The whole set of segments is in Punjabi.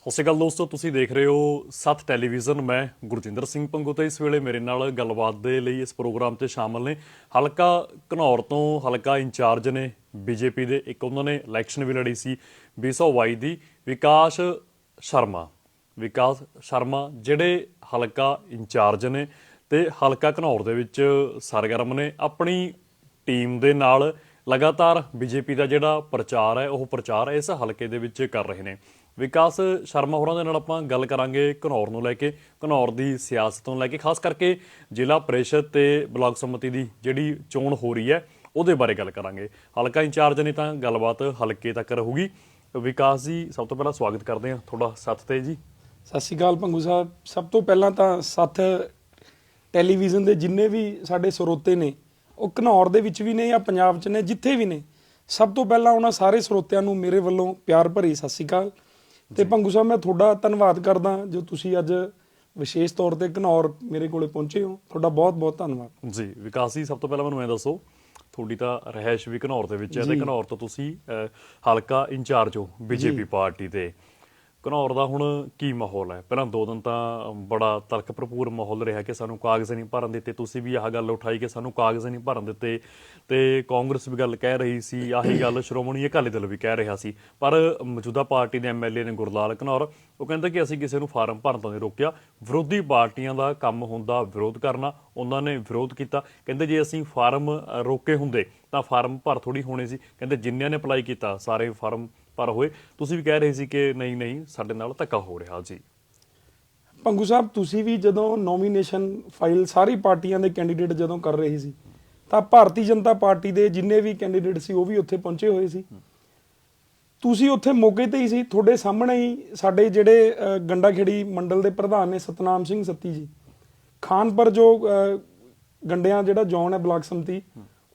ਸਤਿ ਸ਼੍ਰੀ ਅਕਾਲ ਦੋਸਤੋ, ਤੁਸੀਂ ਦੇਖ ਰਹੇ ਹੋ ਸੱਤ ਟੈਲੀਵਿਜ਼ਨ। ਮੈਂ ਗੁਰਜਿੰਦਰ ਸਿੰਘ ਪੰਗੂ ਤੇ ਇਸ ਵੇਲੇ ਮੇਰੇ ਨਾਲ ਗੱਲਬਾਤ ਦੇ ਲਈ ਇਸ ਪ੍ਰੋਗਰਾਮ 'ਚ ਸ਼ਾਮਲ ਨੇ। ਹਲਕਾ ਘਨੌਰ ਤੋਂ ਹਲਕਾ ਇੰਚਾਰਜ ਨੇ ਬੀਜੇਪੀ ਦੇ। ਇੱਕ ਉਹਨਾਂ ਨੇ ਇਲੈਕਸ਼ਨ ਵੀ ਲੜੀ ਸੀ 2022 ਦੀ। ਵਿਕਾਸ ਸ਼ਰਮਾ ਵਿਕਾਸ ਸ਼ਰਮਾ ਜਿਹੜੇ ਹਲਕਾ ਇੰਚਾਰਜ ਨੇ ਤੇ ਹਲਕਾ ਘਨੌਰ ਦੇ ਵਿੱਚ ਸਰਗਰਮ ਨੇ। ਆਪਣੀ ਟੀਮ ਦੇ ਨਾਲ ਲਗਾਤਾਰ ਬੀਜੇਪੀ ਦਾ ਜਿਹੜਾ ਪ੍ਰਚਾਰ ਹੈ, ਉਹ ਪ੍ਰਚਾਰ ਇਸ ਹਲਕੇ ਦੇ ਵਿੱਚ ਕਰ ਰਹੇ ਨੇ। ਵਿਕਾਸ ਸ਼ਰਮਾ ਹੋਰਾਂ ਦੇ ਨਾਲ ਆਪਾਂ ਗੱਲ ਕਰਾਂਗੇ ਘਨੌਰ ਨੂੰ ਲੈ ਕੇ, ਘਨੌਰ ਦੀ ਸਿਆਸਤ ਨੂੰ ਲੈ ਕੇ, ਖਾਸ ਕਰਕੇ ਜ਼ਿਲ੍ਹਾ ਪ੍ਰੀਸ਼ਦ ਤੇ ਬਲਾਕ ਸਮਿਤੀ ਦੀ ਜਿਹੜੀ ਚੋਣ ਹੋ ਰਹੀ ਹੈ, ਉਹਦੇ ਬਾਰੇ ਗੱਲ ਕਰਾਂਗੇ। ਹਲਕਾ ਇੰਚਾਰਜ ਨੇ ਤਾਂ ਗੱਲਬਾਤ ਹਲਕੇ ਤੱਕ ਰਹੂਗੀ। ਵਿਕਾਸ ਜੀ, ਸਭ ਤੋਂ ਪਹਿਲਾਂ ਸਵਾਗਤ ਕਰਦੇ ਹਾਂ ਤੁਹਾਡਾ ਸੱਤ ਤੇ ਜੀ। ਸਤਿ ਸ਼੍ਰੀ ਅਕਾਲ ਭੰਗੂ ਸਾਹਿਬ। ਸਭ ਤੋਂ ਪਹਿਲਾਂ ਤਾਂ ਸੱਤ ਟੈਲੀਵਿਜ਼ਨ ਦੇ ਜਿੰਨੇ ਵੀ ਸਾਡੇ ਸਰੋਤੇ ਨੇ, ਉਹ ਘਨੌਰ ਦੇ ਵਿੱਚ ਵੀ ਨੇ ਜਾਂ ਪੰਜਾਬ 'ਚ ਨੇ, ਜਿੱਥੇ ਵੀ ਨੇ, ਸਭ ਤੋਂ ਪਹਿਲਾਂ ਉਹਨਾਂ ਸਾਰੇ ਸਰੋਤਿਆਂ ਨੂੰ ਮੇਰੇ ਵੱਲੋਂ ਪਿਆਰ ਭਰੀ ਸਤਿ ਸ਼੍ਰੀ ਅਕਾਲ। ਤੇ ਪੰਗੂ ਸਾਹਿਬ ਮੈਂ ਤੁਹਾਡਾ ਧੰਨਵਾਦ ਕਰਦਾ ਜੋ ਤੁਸੀਂ ਅੱਜ ਵਿਸ਼ੇਸ਼ ਤੌਰ ਤੇ ਘਨੌਰ ਮੇਰੇ ਕੋਲੇ ਪਹੁੰਚੇ ਹੋ। ਤੁਹਾਡਾ ਬਹੁਤ ਬਹੁਤ ਧੰਨਵਾਦ। ਜੀ ਵਿਕਾਸ ਜੀ ਸਭ ਤੋਂ ਪਹਿਲਾਂ ਮੈਨੂੰ ਇਹ ਦੱਸੋ ਤੁਹਾਡੀ ਤਾਂ ਰਹਿائش ਵੀ ਘਨੌਰ ਦੇ ਵਿੱਚ ਹੈ ਤੇ ਘਨੌਰ ਤੋਂ ਤੁਸੀਂ ਹਲਕਾ ਇੰਚਾਰਜ ਹੋ ਬੀਜੇਪੀ ਪਾਰਟੀ ਦੇ। ਘਨੌਰ ਦਾ ਹੁਣ ਕੀ ਮਾਹੌਲ ਹੈ? ਪਹਿਲਾਂ ਦੋ ਦਿਨ ਤਾਂ ਬੜਾ ਤਲਖ ਭਰਪੂਰ ਮਾਹੌਲ ਰਿਹਾ ਕਿ ਸਾਨੂੰ ਕਾਗਜ਼ ਨਹੀਂ ਭਰਨ ਦਿੱਤੇ। ਤੁਸੀਂ ਵੀ ਆਹ ਗੱਲ ਉਠਾਈ ਕਿ ਸਾਨੂੰ ਕਾਗਜ਼ ਨਹੀਂ ਭਰਨ ਦਿੱਤੇ। ਤੇ ਕਾਂਗਰਸ ਵੀ ਗੱਲ ਕਹਿ ਰਹੀ ਸੀ, ਆਹੀ ਗੱਲ ਸ਼੍ਰੋਮਣੀ ਅਕਾਲੀ ਦਲ ਵੀ ਕਹਿ ਰਿਹਾ ਸੀ। ਪਰ ਮੌਜੂਦਾ ਪਾਰਟੀ ਦੇ ਐਮਐਲਏ ਨੇ ਗੁਰਲਾਲ ਘਨੌਰ, ਉਹ ਕਹਿੰਦਾ ਕਿ ਅਸੀਂ ਕਿਸੇ ਨੂੰ ਫਾਰਮ ਭਰਨ ਤੋਂ ਨਹੀਂ ਰੋਕਿਆ। ਵਿਰੋਧੀ ਪਾਰਟੀਆਂ ਦਾ ਕੰਮ ਹੁੰਦਾ ਵਿਰੋਧ ਕਰਨਾ, ਉਹਨਾਂ ਨੇ ਵਿਰੋਧ ਕੀਤਾ। ਕਹਿੰਦੇ ਜੇ ਅਸੀਂ ਫਾਰਮ ਰੋਕੇ ਹੁੰਦੇ ਤਾਂ ਫਾਰਮ ਭਰ ਥੋੜੀ ਹੋਣੇ ਸੀ। ਕਹਿੰਦੇ ਜਿੰਨਿਆਂ ਨੇ ਅਪਲਾਈ ਕੀਤਾ, ਸਾਰੇ ਫਾਰਮ ਭਰ ਹੋਏ। ਤੁਸੀਂ ਵੀ ਕਹਿ ਰਹੇ ਸੀ ਕਿ ਨਹੀਂ ਨਹੀਂ ਸਾਡੇ ਨਾਲ ਧੱਕਾ ਹੋ ਰਿਹਾ ਜੀ। ਭੰਗੂ ਸਾਹਿਬ ਤੁਸੀਂ ਵੀ ਜਦੋਂ ਨੋਮੀਨੇਸ਼ਨ ਫਾਈਲ ਸਾਰੀ ਪਾਰਟੀਆਂ ਦੇ ਕੈਂਡੀਡੇਟ ਜਦੋਂ ਕਰ ਰਹੇ ਸੀ ਤਾਂ ਭਾਰਤੀ ਜਨਤਾ ਪਾਰਟੀ ਦੇ ਜਿੰਨੇ ਵੀ ਕੈਂਡੀਡੇਟ ਸੀ ਉਹ ਵੀ ਉੱਥੇ ਪਹੁੰਚੇ ਹੋਏ ਸੀ। ਤੁਸੀਂ ਉੱਥੇ ਮੌਕੇ ਤੇ ਹੀ ਸੀ ਤੁਹਾਡੇ ਸਾਹਮਣੇ ਹੀ ਸਾਡੇ ਜਿਹੜੇ ਅ, ਗੰਡਾਖੇੜੀ ਮੰਡਲ ਦੇ ਪ੍ਰਧਾਨ ਨੇ ਸਤਨਾਮ ਸਿੰਘ ਸੱਤੀ ਜੀ। ਖਾਨਪੁਰ ਜੋ ਗੰਡਿਆਂ ਜਿਹੜਾ ਜੌਨ ਹੈ ਬਲਾਕ ਸੰਮਤੀ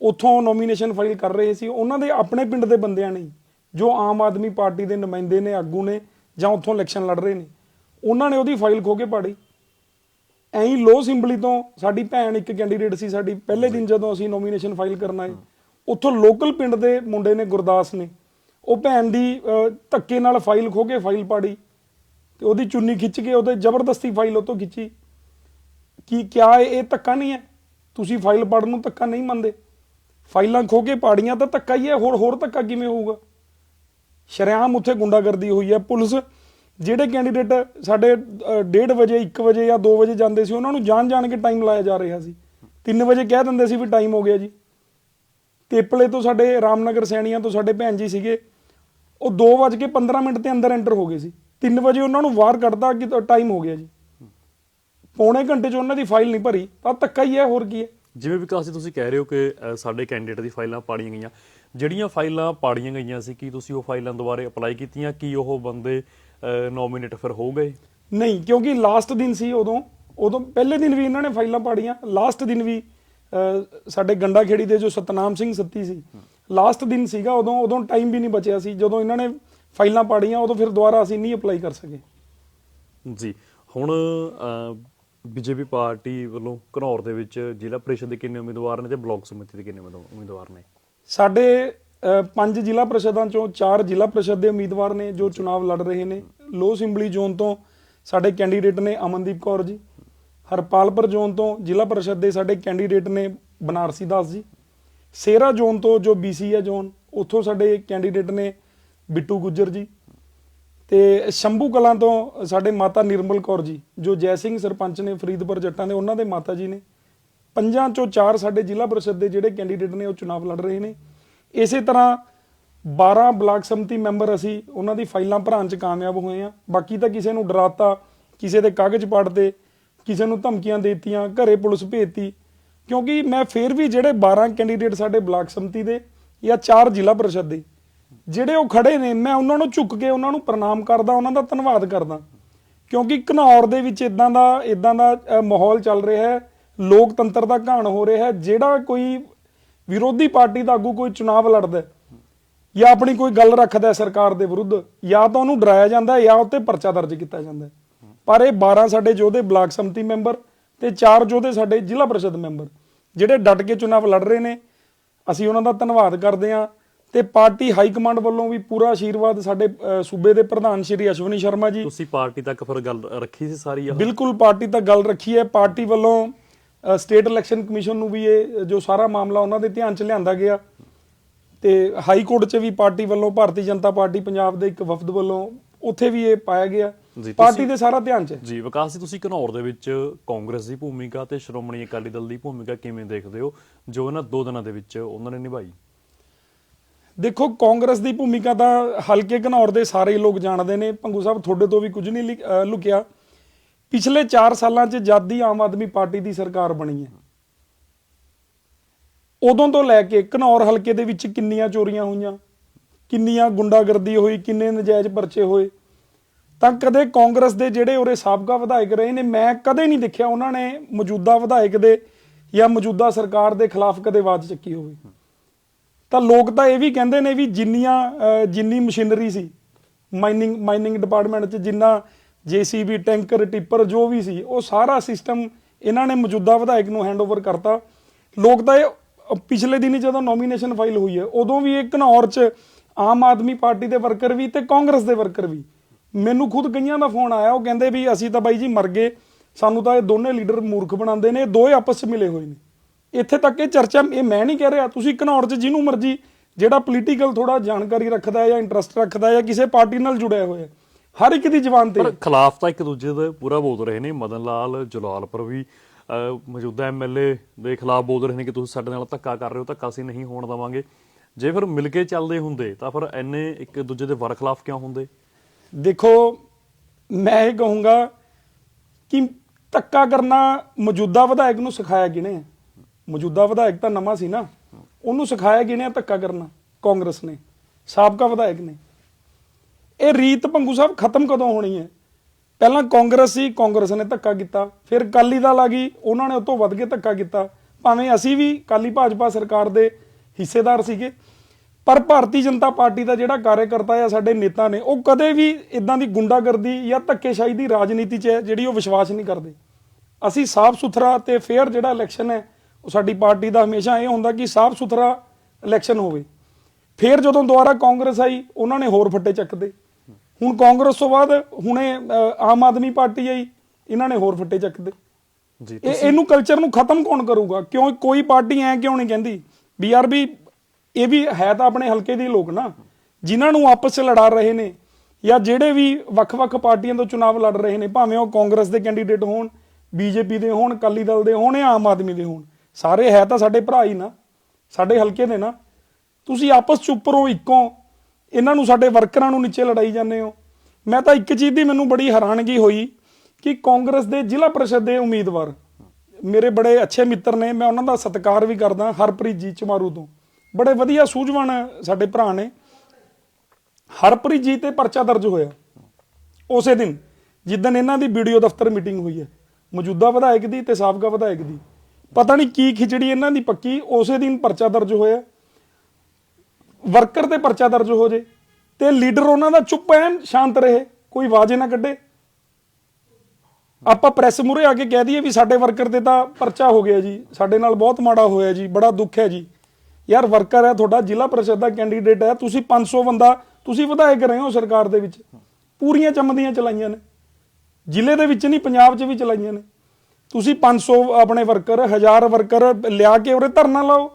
ਉੱਥੋਂ ਨੋਮੀਨੇਸ਼ਨ ਫਾਈਲ ਕਰ ਰਹੇ ਸੀ। ਉਹਨਾਂ ਦੇ ਆਪਣੇ ਪਿੰਡ ਦੇ ਬੰਦਿਆਂ ਨੇ ਜੋ ਆਮ ਆਦਮੀ ਪਾਰਟੀ ਦੇ ਨੁਮਾਇੰਦੇ ਨੇ, ਆਗੂ ਨੇ ਜਾਂ ਉੱਥੋਂ ਇਲੈਕਸ਼ਨ ਲੜ ਰਹੇ ਨੇ, ਉਹਨਾਂ ਨੇ ਉਹਦੀ ਫਾਈਲ ਖੋ ਕੇ ਪਾੜੀ। ਐਂ ਹੀ ਲੋ ਸਿੰਬਲੀ ਤੋਂ ਸਾਡੀ ਭੈਣ ਇੱਕ ਕੈਂਡੀਡੇਟ ਸੀ ਸਾਡੀ, ਪਹਿਲੇ ਦਿਨ ਜਦੋਂ ਅਸੀਂ ਨੋਮੀਨੇਸ਼ਨ ਫਾਈਲ ਕਰਨ ਆਏ, ਉੱਥੋਂ ਲੋਕਲ ਪਿੰਡ ਦੇ ਮੁੰਡੇ ਨੇ ਗੁਰਦਾਸ ਨੇ, ਉਹ ਭੈਣ ਦੀ ਧੱਕੇ ਨਾਲ ਫਾਈਲ ਖੋ ਕੇ ਫਾਈਲ ਪਾੜੀ ਤੇ ਉਹਦੀ ਚੁੰਨੀ ਖਿੱਚ ਕੇ ਉਹਦੇ ਜ਼ਬਰਦਸਤੀ ਫਾਈਲ ਉਤੋਂ ਖਿੱਚੀ। ਕੀ, ਕਿਆ ਇਹ ਇਹ ਧੱਕਾ ਨਹੀਂ ਹੈ? ਤੁਸੀਂ ਫਾਈਲ ਪੜਨ ਨੂੰ ਧੱਕਾ ਨਹੀਂ ਮੰਨਦੇ। ਫਾਈਲਾਂ ਖੋ ਕੇ ਪਾੜੀਆਂ ਤਾਂ ਧੱਕਾ ਹੀ ਹੈ, ਹੋਰ ਹੋਰ ਧੱਕਾ ਕਿਵੇਂ ਹੋਊਗਾ? ਸ਼ਰੇਆਮ ਉੱਥੇ ਗੁੰਡਾਗਰਦੀ ਹੋਈ ਹੈ। ਪੁਲਿਸ ਜਿਹੜੇ ਕੈਂਡੀਡੇਟ ਸਾਡੇ 1:30 ਵਜੇ 1 ਵਜੇ ਜਾਂ 2 ਵਜੇ ਜਾਂਦੇ ਸੀ, ਉਹਨਾਂ ਨੂੰ ਜਾਣ ਜਾਣ ਕੇ ਟਾਈਮ ਲਾਇਆ ਜਾ ਰਿਹਾ ਸੀ। 3 ਵਜੇ ਕਹਿ ਦਿੰਦੇ ਸੀ ਵੀ ਟਾਈਮ ਹੋ ਗਿਆ ਜੀ। ਤੇਪਲੇ ਤੋਂ ਸਾਡੇ ਰਾਮਨਗਰ ਸੈਣੀਆਂ ਤੋਂ ਸਾਡੇ ਭੈਣ ਜੀ ਸੀਗੇ। ਉਹ 2:15 ਮਿੰਟ ਤੇ ਅੰਦਰ ਐਂਟਰ ਹੋ ਗਏ ਸੀ। 3 ਵਜੇ ਉਹਨਾਂ ਨੂੰ ਬਾਹਰ ਕੱਢਦਾ ਕਿ ਟਾਈਮ ਹੋ ਗਿਆ ਜੀ। ਪੌਣੇ ਘੰਟੇ 'ਚ ਉਹਨਾਂ ਦੀ ਫਾਈਲ ਨਹੀਂ ਭਰੀ। ਤਾਂ ਧੱਕਾ ਹੀ ਹੈ, ਹੋਰ ਕੀ ਹੈ। ਜਿਵੇਂ ਵਿਕਾਸ ਜੀ ਤੁਸੀਂ ਕਹਿ ਰਹੇ ਹੋ ਕਿ ਸਾਡੇ ਕੈਂਡੀਡੇਟ ਦੀ ਫਾਈਲਾਂ ਪਾੜੀਆਂ ਗਈਆਂ। ਜਿਹੜੀਆਂ ਫਾਈਲਾਂ ਪਾੜੀਆਂ ਗਈਆਂ ਸੀ ਕੀ ਤੁਸੀਂ ਉਹ ਫਾਈਲਾਂ ਦੁਬਾਰੇ ਅਪਲਾਈ ਕੀਤੀਆਂ? ਕੀ ਉਹ ਬੰਦੇ ਨੋਮੀਨੇਟ ਫਿਰ ਹੋ ਗਏ? ਨਹੀਂ ਕਿਉਂਕਿ ਲਾਸਟ ਦਿਨ ਸੀ ਉਦੋਂ। ਉਦੋਂ ਪਹਿਲੇ ਦਿਨ ਵੀ ਇਹਨਾਂ ਨੇ ਫਾਈਲਾਂ ਪਾੜੀਆਂ। ਲਾਸਟ ਦਿਨ ਵੀ ਸਾਡੇ ਗੰਡਾ ਖੇੜੀ ਦੇ ਜੋ ਸਤਨਾਮ ਸਿੰਘ ਸੱਤੀ ਸੀ ਲਾਸਟ ਦਿਨ ਸੀਗਾ ਉਦੋਂ। ਉਦੋਂ ਟਾਈਮ ਵੀ ਨਹੀਂ ਬਚਿਆ ਸੀ। ਜਦੋਂ ਇਹਨਾਂ ਨੇ ਫਾਈਲਾਂ ਪਾੜੀਆਂ ਉਦੋਂ ਫਿਰ ਦੁਬਾਰਾ ਅਸੀਂ ਨਹੀਂ ਅਪਲਾਈ ਕਰ ਸਕੇ। ਜੀ ਹੁਣ ਬੀਜੇਪੀ ਪਾਰਟੀ ਵੱਲੋਂ ਘਨੌਰ ਦੇ ਵਿੱਚ ਜ਼ਿਲ੍ਹਾ ਪ੍ਰੀਸ਼ਦ ਦੇ ਕਿੰਨੇ ਉਮੀਦਵਾਰ ਨੇ ਤੇ ਬਲਾਕ ਸਮਿਤੀ ਦੇ ਕਿੰਨੇ ਉਮੀਦਵਾ- ਉਮੀਦਵਾਰ ਨੇ? ਸਾਡੇ ਪੰਜ ਜ਼ਿਲ੍ਹਾ ਪ੍ਰੀਸ਼ਦਾਂ ਚੋਂ ਚਾਰ ਜ਼ਿਲ੍ਹਾ ਪ੍ਰੀਸ਼ਦ ਦੇ ਉਮੀਦਵਾਰ ਨੇ ਜੋ ਚੁਣਾਵ ਲੜ ਰਹੇ ਨੇ। ਲੋ ਸਿੰਬਲੀ ਜ਼ੋਨ ਤੋਂ ਸਾਡੇ ਕੈਂਡੀਡੇਟ ਨੇ ਅਮਨਦੀਪ ਕੌਰ ਜੀ, ਹਰਪਾਲਪੁਰ ਜ਼ੋਨ ਤੋਂ ਜ਼ਿਲ੍ਹਾ ਪ੍ਰਸ਼ਦ ਦੇ ਸਾਡੇ ਕੈਂਡੀਡੇਟ ਨੇ ਬਨਾਰਸੀ ਦਾਸ ਜੀ, ਸੇਰਾ ਜ਼ੋਨ ਤੋਂ ਜੋ ਬੀਸੀ ਹੈ ਜ਼ੋਨ, ਉੱਥੋਂ ਸਾਡੇ ਕੈਂਡੀਡੇਟ ਨੇ ਬਿੱਟੂ ਗੁੱਜਰ ਜੀ ਤੇ ਸ਼ੰਭੂ ਕਲਾਂ ਤੋਂ ਸਾਡੇ ਮਾਤਾ ਨਿਰਮਲ ਕੌਰ ਜੀ, ਜੋ ਜੈ ਸਿੰਘ ਸਰਪੰਚ ਨੇ ਫਰੀਦਪੁਰ ਜੱਟਾਂ ਦੇ, ਉਹਨਾਂ ਦੇ ਮਾਤਾ ਜੀ ਨੇ। ਪੰਜਾਂ ਚੋਂ ਚਾਰ ਸਾਡੇ ਜ਼ਿਲ੍ਹਾ ਪ੍ਰੀਸ਼ਦ ਦੇ ਜਿਹੜੇ ਕੈਂਡੀਡੇਟ ਨੇ ਉਹ ਚੁਣਾਵ ਲੜ ਰਹੇ ਨੇ। ਇਸੇ ਤਰ੍ਹਾਂ 12 ਬਲਾਕ ਸਮਿਤੀ ਮੈਂਬਰ ਅਸੀਂ ਉਹਨਾਂ ਦੀ ਫਾਈਲਾਂ ਭਰਨ ਚ ਕਾਮਯਾਬ ਹੋਏ ਆ ਬਾਕੀ ਤਾਂ ਕਿਸੇ ਨੂੰ ਡਰਾਤਾ, ਕਿਸੇ ਦੇ ਕਾਗਜ਼ ਪਾੜਦੇ ਕਿਸੇ ਨੂੰ ਧਮਕੀਆਂ ਦੇਤੀਆਂ, ਘਰੇ ਪੁਲਿਸ ਭੇਜਤੀ। ਕਿਉਂਕਿ ਮੈਂ ਫੇਰ ਵੀ ਜਿਹੜੇ 12 ਕੈਂਡੀਡੇਟ ਸਾਡੇ ਬਲਾਕ ਸਮਿਤੀ ਦੇ ਜਾਂ ਚਾਰ ਜ਼ਿਲ੍ਹਾ ਪਰਿਸ਼ਦ ਦੇ, ਜਿਹੜੇ ਉਹ ਖੜੇ ਨੇ, ਮੈਂ ਉਹਨਾਂ ਨੂੰ ਝੁੱਕ ਕੇ ਉਹਨਾਂ ਨੂੰ ਪ੍ਰਣਾਮ ਕਰਦਾ, ਉਹਨਾਂ ਦਾ ਧੰਨਵਾਦ ਕਰਦਾ। ਕਿਉਂਕਿ ਘਨੌਰ ਦੇ ਵਿੱਚ ਇਦਾਂ ਦਾ ਇਦਾਂ ਦਾ ਮਾਹੌਲ ਚੱਲ ਰਿਹਾ ਹੈ ਲੋਕਤੰਤਰ ਦਾ ਘਾਣ ਹੋ ਰਿਹਾ ਹੈ ਜਿਹੜਾ ਕੋਈ ਵਿਰੋਧੀ ਪਾਰਟੀ ਦਾ ਆਗੂ ਕੋਈ ਚੁਣਾਵ ਲੜਦਾ ਜਾਂ ਆਪਣੀ ਕੋਈ ਗੱਲ ਰੱਖਦਾ ਸਰਕਾਰ ਦੇ ਵਿਰੁੱਧ ਜਾਂ ਤਾਂ ਉਹਨੂੰ ਡਰਾਇਆ ਜਾਂਦਾ ਜਾਂ ਉੱਤੇ ਪਰਚਾ ਦਰਜ ਕੀਤਾ ਜਾਂਦਾ। ਪਰ ਇਹ 12 ਸਾਡੇ ਯੋਧੇ ਬਲਾਕ ਸੰਮਤੀ ਮੈਂਬਰ ਤੇ 4 ਯੋਧੇ ਸਾਡੇ ਜ਼ਿਲ੍ਹਾ ਪ੍ਰੀਸ਼ਦ ਮੈਂਬਰ ਜਿਹੜੇ ਡਟ ਕੇ ਚੁਣਾਵ ਲੜ ਰਹੇ ਨੇ। ਅਸੀਂ ਉਹਨਾਂ ਦਾ ਧੰਨਵਾਦ ਕਰਦੇ ਹਾਂ ਤੇ ਪਾਰਟੀ ਹਾਈ ਕਮਾਂਡ ਵੱਲੋਂ ਵੀ ਪੂਰਾ ਆਸ਼ੀਰਵਾਦ ਸਾਡੇ ਸੂਬੇ ਦੇ ਪ੍ਰਧਾਨ ਸ਼੍ਰੀ ਅਸ਼ਵਨੀ ਸ਼ਰਮਾ ਜੀ। ਤੁਸੀਂ ਪਾਰਟੀ ਤੱਕ ਫਿਰ ਗੱਲ ਰੱਖੀ ਸੀ ਸਾਰੀ ਬਿਲਕੁਲ ਪਾਰਟੀ ਤੱਕ ਗੱਲ ਰੱਖੀ ਹੈ। ਪਾਰਟੀ ਵੱਲੋਂ ਸਟੇਟ ਇਲੈਕਸ਼ਨ ਕਮਿਸ਼ਨ ਨੂੰ ਵੀ ਇਹ ਜੋ ਸਾਰਾ ਮਾਮਲਾ ਉਹਨਾਂ ਦੇ ਧਿਆਨ 'ਚ ਲਿਆਂਦਾ ਗਿਆ। ਤੇ ਹਾਈ ਕੋਰਟ 'ਚ ਵੀ ਪਾਰਟੀ ਵੱਲੋਂ ਭਾਰਤੀ ਜਨਤਾ ਪਾਰਟੀ ਪੰਜਾਬ ਦੇ ਇੱਕ ਵਫਦ ਵੱਲੋਂ ਉੱਥੇ ਵੀ ਇਹ ਪਾਇਆ ਗਿਆ। ਪਾਰਟੀ ਦੇ ਸਾਰਾ ਧਿਆਨ 'ਚ। ਜੀ ਵਿਕਾਸ ਜੀ ਤੁਸੀਂ ਘਨੌਰ ਦੇ ਵਿੱਚ ਕਾਂਗਰਸ ਦੀ ਭੂਮਿਕਾ ਤੇ ਸ਼੍ਰੋਮਣੀ ਅਕਾਲੀ ਦਲ ਦੀ ਭੂਮਿਕਾ ਕਿਵੇਂ ਦੇਖਦੇ ਹੋ? ਜੋ ਇਹਨਾਂ ਦੋ ਦਿਨਾਂ ਦੇ ਵਿੱਚ ਉਹਨਾਂ ਨੇ ਨਿਭਾਈ। ਦੇਖੋ ਕਾਂਗਰਸ ਦੀ ਭੂਮਿਕਾ ਤਾਂ ਹਲਕੇ ਘਨੌਰ ਦੇ ਸਾਰੇ ਲੋਕ ਜਾਣਦੇ ਨੇ। ਭੰਗੂ ਸਾਹਿਬ ਤੁਹਾਡੇ ਤੋਂ ਵੀ ਕੁਝ ਨਹੀਂ ਲੁਕਿਆ। ਪਿਛਲੇ 4 ਸਾਲਾਂ 'ਚ ਜਦ ਦੀ ਆਮ ਆਦਮੀ ਪਾਰਟੀ ਦੀ ਸਰਕਾਰ ਬਣੀ ਹੈ, ਉਦੋਂ ਤੋਂ ਲੈ ਕੇ ਘਨੌਰ ਹਲਕੇ ਦੇ ਵਿੱਚ ਕਿੰਨੀਆਂ ਚੋਰੀਆਂ ਹੋਈਆਂ, ਕਿੰਨੀਆਂ ਗੁੰਡਾਗਰਦੀ ਹੋਈ, ਕਿੰਨੇ ਨਜਾਇਜ਼ ਪਰਚੇ ਹੋਏ, ਤਾਂ ਕਦੇ ਕਾਂਗਰਸ ਦੇ ਜਿਹੜੇ ਉਰੇ ਸਾਬਕਾ ਵਿਧਾਇਕ ਰਹੇ ਨੇ, ਮੈਂ ਕਦੇ ਨਹੀਂ ਦੇਖਿਆ ਉਹਨਾਂ ਨੇ ਮੌਜੂਦਾ ਵਿਧਾਇਕ ਦੇ ਜਾਂ ਮੌਜੂਦਾ ਸਰਕਾਰ ਦੇ ਖਿਲਾਫ ਕਦੇ ਆਵਾਜ਼ ਚੱਕੀ ਹੋਵੇ। ਤਾਂ ਲੋਕ ਤਾਂ ਇਹ ਵੀ ਕਹਿੰਦੇ ਨੇ ਵੀ ਜਿੰਨੀਆਂ ਜਿੰਨੀ ਮਸ਼ੀਨਰੀ ਸੀ, ਮਾਈਨਿੰਗ ਮਾਈਨਿੰਗ ਡਿਪਾਰਟਮੈਂਟ 'ਚ ਜਿੰਨਾ ਜੀਸੀਬੀ ਟੈਂਕਰ ਟਿੱਪਰ ਜੋ ਵੀ ਸੀ ਉਹ ਸਾਰਾ ਸਿਸਟਮ ਇਹਨਾਂ ਨੇ ਮੌਜੂਦਾ ਵਿਧਾਇਕ ਨੂੰ ਹੈਂਡਓਵਰ ਕਰਤਾ। ਲੋਕ ਤਾਂ ਇਹ ਅਹ, ਪਿਛਲੇ ਦਿਨੀ ਜਦੋਂ ਨੋਮੀਨੇਸ਼ਨ ਫਾਈਲ ਹੋਈ ਹੈ ਉਦੋਂ ਵੀ ਇਹ ਘਨੌਰ 'ਚ ਆਮ ਆਦਮੀ ਪਾਰਟੀ ਦੇ ਵਰਕਰ ਵੀ ਤੇ ਕਾਂਗਰਸ ਦੇ ਵਰਕਰ ਵੀ। ਮੈਨੂੰ ਖੁਦ ਕਈਆਂ ਦਾ ਫੋਨ ਆਇਆ ਉਹ ਕਹਿੰਦੇ ਵੀ ਅਸੀਂ ਤਾਂ ਬਾਈ ਜੀ ਮਰ ਗਏ ਸਾਨੂੰ ਤਾਂ ਇਹ ਦੋਨੇ ਲੀਡਰ ਮੂਰਖ ਬਣਾਉਂਦੇ ਨੇ ਇਹ ਦੋਏ ਆਪਸ 'ਚ ਮਿਲੇ ਹੋਏ ਨੇ। ਇੱਥੇ ਤੱਕ ਇਹ ਚਰਚਾ ਇਹ ਮੈਂ ਨਹੀਂ ਕਹਿ ਰਿਹਾ ਤੁਸੀਂ ਘਨੌਰ 'ਚ ਜਿਹਨੂੰ ਮਰਜ਼ੀ ਜਿਹੜਾ ਪੋਲੀਟੀਕਲ ਥੋੜਾ ਜਾਣਕਾਰੀ ਰੱਖਦਾ ਹੈ ਜਾਂ ਇੰਟਰਸਟ ਰੱਖਦਾ ਹੈ ਜਾਂ ਕਿਸੇ ਪਾਰਟੀ ਨਾਲ ਜੁੜਿਆ ਹੋਇਆ ਹਰ ਇੱਕ ਦੀ ਜ਼ੁਬਾਨ ਤੇ ਪਰ ਖਿਲਾਫ ਤਾਂ ਇੱਕ ਦੂਜੇ ਦੇ ਪੂਰਾ ਬੋਲ ਰਹੇ ਨੇ ਮਦਨ ਲਾਲ ਜਲਾਲਪੁਰ ਵੀ ਮੌਜੂਦਾ ਐਮਐਲਏ ਦੇ ਖਿਲਾਫ ਬੋਲ ਰਹੇ ਨੇ ਕਿ ਤੁਸੀਂ ਸਾਡੇ ਨਾਲ ਧੱਕਾ ਕਰ ਰਹੇ ਹੋ ਧੱਕਾ ਅਸੀਂ ਨਹੀਂ ਹੋਣ ਦੇਵਾਂਗੇ। ਜੇ ਫਿਰ ਮਿਲ ਕੇ ਚੱਲਦੇ ਹੁੰਦੇ ਤਾਂ ਫਿਰ ਐਨੇ ਇੱਕ ਦੂਜੇ ਦੇ ਵਰ ਖਿਲਾਫ ਕਿਉਂ ਹੁੰਦੇ? ਦੇਖੋ ਮੈਂ ਇਹ ਕਹੂੰਗਾ ਕਿ ਧੱਕਾ ਕਰਨਾ ਮੌਜੂਦਾ ਵਿਧਾਇਕ ਨੂੰ ਸਿਖਾਇਆ ਕਿਹਨੇ ਹੈ ਮੌਜੂਦਾ ਵਿਧਾਇਕ ਤਾਂ ਨਵਾਂ ਸੀ ਨਾ। ਉਹਨੂੰ ਸਿਖਾਇਆ ਕਿਹਨੇ ਹੈ ਧੱਕਾ ਕਰਨਾ? ਕਾਂਗਰਸ ਨੇ ਸਾਬਕਾ ਵਿਧਾਇਕ ਨੇ। ਇਹ ਰੀਤ ਭੰਗੂ ਸਾਹਿਬ ਖਤਮ ਕਦੋਂ ਹੋਣੀ ਹੈ? ਪਹਿਲਾਂ ਕਾਂਗਰਸ ਸੀ, ਕਾਂਗਰਸ ਨੇ ਧੱਕਾ ਕੀਤਾ, ਫਿਰ ਅਕਾਲੀ ਦਲ ਆ ਗਈ, ਉਹਨਾਂ ਨੇ ਉਹ ਤੋਂ ਵੱਧ ਕੇ ਧੱਕਾ ਕੀਤਾ। ਭਾਵੇਂ ਅਸੀਂ ਵੀ ਅਕਾਲੀ ਭਾਜਪਾ ਸਰਕਾਰ ਦੇ ਹਿੱਸੇਦਾਰ ਸੀਗੇ, ਪਰ ਭਾਰਤੀ ਜਨਤਾ ਪਾਰਟੀ ਦਾ ਜਿਹੜਾ ਕਾਰਜਕਰਤਾ ਆ, ਸਾਡੇ ਨੇਤਾ ਨੇ, ਉਹ ਕਦੇ ਵੀ ਇਦਾਂ ਦੀ ਗੁੰਡਾਗਰਦੀ ਜਾਂ ਧੱਕੇਸ਼ਾਹੀ ਦੀ ਰਾਜਨੀਤੀ 'ਚ ਹੈ ਜਿਹੜੀ ਉਹ ਵਿਸ਼ਵਾਸ ਨਹੀਂ ਕਰਦੇ। ਅਸੀਂ ਸਾਫ਼ ਸੁਥਰਾ ਤੇ ਫੇਅਰ ਜਿਹੜਾ ਇਲੈਕਸ਼ਨ ਹੈ, ਉਹ ਸਾਡੀ ਪਾਰਟੀ ਦਾ ਹਮੇਸ਼ਾ ਇਹ ਹੁੰਦਾ ਕਿ ਸਾਫ਼ ਸੁਥਰਾ ਇਲੈਕਸ਼ਨ ਹੋਵੇ। ਫਿਰ ਜਦੋਂ ਦੁਬਾਰਾ ਕਾਂਗਰਸ ਆਈ, ਉਹਨਾਂ ਨੇ ਹੋਰ ਫੱਟੇ ਚੱਕਦੇ। ਹੁਣ ਕਾਂਗਰਸ ਤੋਂ ਬਾਅਦ ਹੁਣੇ ਆਮ ਆਦਮੀ ਪਾਰਟੀ ਆਈ ਇਹਨਾਂ ਨੇ ਹੋਰ ਫੱਟੇ ਚੱਕਦੇ ਜੀ ਇਹ ਇਹਨੂੰ ਕਲਚਰ ਨੂੰ ਖਤਮ ਕੌਣ ਕਰੂਗਾ? ਕਿਉਂ ਕੋਈ ਪਾਰਟੀ ਐ ਕਿਉਂ ਨਹੀਂ ਕਹਿੰਦੀ? ਵੀ ਇਹ ਵੀ ਹੈ ਤਾਂ ਆਪਣੇ ਹਲਕੇ ਦੇ ਲੋਕ ਨਾ ਜਿਨ੍ਹਾਂ ਨੂੰ ਆਪਸ 'ਚ ਲੜਾ ਰਹੇ ਨੇ ਜਾਂ ਜਿਹੜੇ ਵੀ ਵੱਖ-ਵੱਖ ਪਾਰਟੀਆਂ ਤੋਂ ਚੁਣਾਵ ਲੜ ਰਹੇ ਨੇ ਭਾਵੇਂ ਉਹ ਕਾਂਗਰਸ ਦੇ ਕੈਂਡੀਡੇਟ ਹੋਣ ਬੀਜੇਪੀ ਦੇ ਹੋਣ ਅਕਾਲੀ ਦਲ ਦੇ ਹੋਣ ਜਾਂ ਆਮ ਆਦਮੀ ਦੇ ਹੋਣ। ਸਾਰੇ ਹੈ ਤਾਂ ਸਾਡੇ ਭਰਾ ਹੀ ਨਾ ਸਾਡੇ ਹਲਕੇ ਦੇ ਨਾ। ਤੁਸੀਂ ਆਪਸ 'ਚ ਉੱਪਰੋਂ ਇੱਕੋ ਇਹਨਾਂ ਨੂੰ ਸਾਡੇ ਵਰਕਰਾਂ ਨੂੰ ਨੀਚੇ ਲੜਾਈ ਜਾਂਦੇ ਹੋ। ਮੈਂ ਤਾਂ ਇੱਕ ਚੀਜ਼ ਦੀ ਮੈਨੂੰ ਬੜੀ ਹੈਰਾਨਗੀ ਹੋਈ ਕਿ ਕਾਂਗਰਸ ਦੇ ਜ਼ਿਲ੍ਹਾ ਪ੍ਰੀਸ਼ਦ ਦੇ ਉਮੀਦਵਾਰ ਮੇਰੇ ਬੜੇ ਅੱਛੇ ਮਿੱਤਰ ਨੇ, ਮੈਂ ਉਹਨਾਂ ਦਾ ਸਤਿਕਾਰ ਵੀ ਕਰਦਾ ਹਰਪ੍ਰੀਤ ਜੀ ਚਮਾਰੂ ਤੋਂ। ਬੜੇ ਵਧੀਆ ਸੂਝਵਾਨ ਸਾਡੇ ਭਰਾ ਨੇ। ਹਰਪ੍ਰੀਤ ਜੀ ਤੇ ਪਰਚਾ ਦਰਜ ਹੋਇਆ। ਉਸੇ ਦਿਨ ਜਿੱਦਣ ਇਹਨਾਂ ਦੀ ਵੀਡੀਓ ਦਫ਼ਤਰ ਮੀਟਿੰਗ ਹੋਈ ਹੈ, ਮੌਜੂਦਾ ਵਿਧਾਇਕ ਦੀ ਤੇ ਸਾਬਕਾ ਵਿਧਾਇਕ ਦੀ। ਪਤਾ ਨਹੀਂ ਕੀ ਖਿਚੜੀ ਇਹਨਾਂ ਦੀ ਪੱਕੀ, ਉਸੇ ਦਿਨ ਪਰਚਾ ਦਰਜ ਹੋਇਆ। ਵਰਕਰ ਤੇ ਪਰਚਾ ਦਰਜ ਹੋ ਜੇ ਤੇ ਲੀਡਰ ਉਹਨਾਂ ਦਾ ਚੁੱਪ ਐਨ ਸ਼ਾਂਤ ਰਹੇ, ਕੋਈ ਆਵਾਜ਼ ਨਾ ਕੱਢੇ। ਆਪਾਂ ਪ੍ਰੈਸ ਮੂਹਰੇ ਆ ਕੇ ਕਹਿ ਦਈਏ ਵੀ ਸਾਡੇ ਵਰਕਰ ਤੇ ਤਾਂ ਪਰਚਾ ਹੋ ਗਿਆ ਜੀ, ਸਾਡੇ ਨਾਲ ਬਹੁਤ ਮਾੜਾ ਹੋਇਆ ਜੀ, ਬੜਾ ਦੁੱਖ ਹੈ ਜੀ। ਯਾਰ ਵਰਕਰ ਹੈ ਤੁਹਾਡਾ, ਜ਼ਿਲ੍ਹਾ ਪ੍ਰੀਸ਼ਦ ਦਾ ਕੈਂਡੀਡੇਟ ਹੈ, ਤੁਸੀਂ 500 ਬੰਦਾ, ਤੁਸੀਂ ਵਿਧਾਇਕ ਰਹੇ ਹੋ ਸਰਕਾਰ ਦੇ ਵਿੱਚ। ਪੂਰੀਆਂ ਚੰਮਦੀਆਂ ਚਲਾਈਆਂ ਨੇ। ਜ਼ਿਲ੍ਹੇ ਦੇ ਵਿੱਚ ਨਹੀਂ, ਪੰਜਾਬ 'ਚ ਵੀ ਚਲਾਈਆਂ ਨੇ। ਤੁਸੀਂ 500 ਆਪਣੇ ਵਰਕਰ 1000 ਵਰਕਰ ਲਿਆ ਕੇ ਉਰੇ ਧਰਨਾ ਲਾਓ।